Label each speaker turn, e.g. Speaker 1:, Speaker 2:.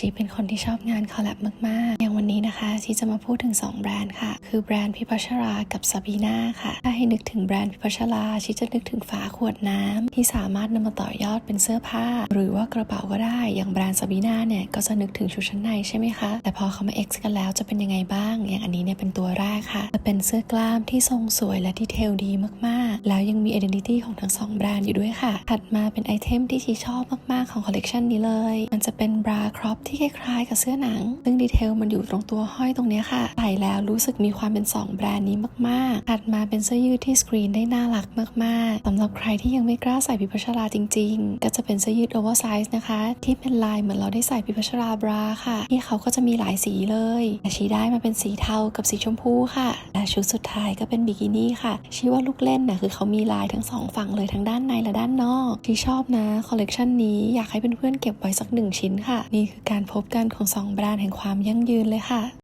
Speaker 1: ชีเป็นคนที่ชอบงานคอลแลบมากๆ อย่างวันนี้นะคะ ชีจะมาพูดถึง 2 แบรนด์ค่ะ คือแบรนด์พิพัชรากับซาบีนาค่ะ ถ้าให้นึกถึงแบรนด์พิพัชราชีจะนึกถึงฝาขวดน้ำที่สามารถนำมาต่อยอดเป็นเสื้อผ้า หรือว่ากระเป๋าก็ได้ อย่างแบรนด์ซาบีนาเนี่ยก็จะนึกถึงชุดชั้นในใช่ไหมคะ แต่พอเขามา X กันแล้วจะเป็นยังไงบ้าง อย่างอันนี้เนี่ยเป็นตัวแรกค่ะจะเป็นเสื้อกล้ามที่ทรงสวยและดีเทลดีมากๆ แล้วยังมี identity ของทั้งสองแบรนด์อยู่ด้วยค่ะ ถัดมาเป็นไอเทมที่ชีชอบมาก ๆ ของคอลเลกชันนี้เลย มันจะเป็นบราครอปที่คล้ายๆ กับเสื้อหนัง ซึ่งดีเทลมันอยู่ตรงตัวห้อยตรงนี้ค่ะ ใส่แล้วรู้สึกมีความเป็น 2 แบรนด์นี้มาก ๆ ถัดมาเป็นเสื้อยืดที่สกรีนได้น่ารักมาก ๆสำหรับใครที่ยังไม่กล้าใส่พิพัชราจริง ๆ ก็จะเป็นเสื้อยืดโอเวอร์ไซส์นะคะ ที่เป็นลายเหมือนเราได้ใส่พิพัชราบราค่ะ ที่เขาก็จะมีหลายสีเลยแต่ชีได้มาเป็นสีเทากับสีชมพูค่ะและชุดสุดท้ายก็เป็นบิกินี่ค่ะชีว่าลูกเล่นนะคือเขามีลายทั้งสองฝั่งเลยทั้งด้านในและด้านนอก ที่ชอบนะคอลเลกชันนี้อยากให้เพื่อนๆเก็บไว้สักหนึ่งชิ้นค่ะ นี่คือการพบกันของสองแบรนด์แห่งความยั่งยืนเลยค่ะ